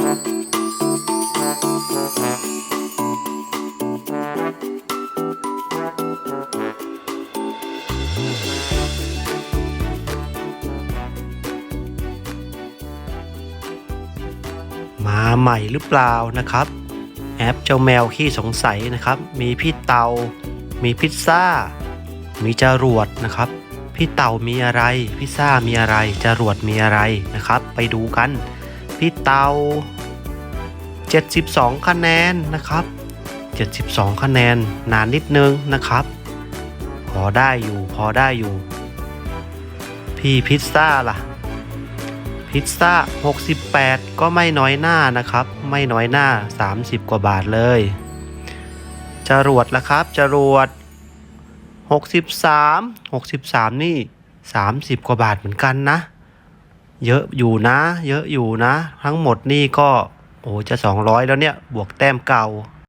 มาใหม่หรือเปล่านะครับ แอปเจ้าแมวขี้สงสัยนะครับ มีพี่เตา มีพิซซ่า มีจรวดนะครับ พี่เต่ามีอะไร พิซซ่ามีอะไรจรวดมีอะไรนะครับ ไปดูกัน พี่เตา 72 คะแนนนะครับ 72 คะแนนนานนิดนึงนะครับ พอได้อยู่พอได้อยู่ พี่พิซซ่าล่ะ พิซซ่า 68 ก็ไม่น้อยหน้านะครับ ไม่น้อยหน้า 30 กว่าบาทเลยจรวดละครับจรวด 63 63 นี่ 30 กว่าบาทเหมือนกันนะ เยอะอยู่นะ เยอะอยู่นะ ทั้งหมดนี่ก็โอ้จะ 200 แล้วเนี่ย บวกแต้มเก่า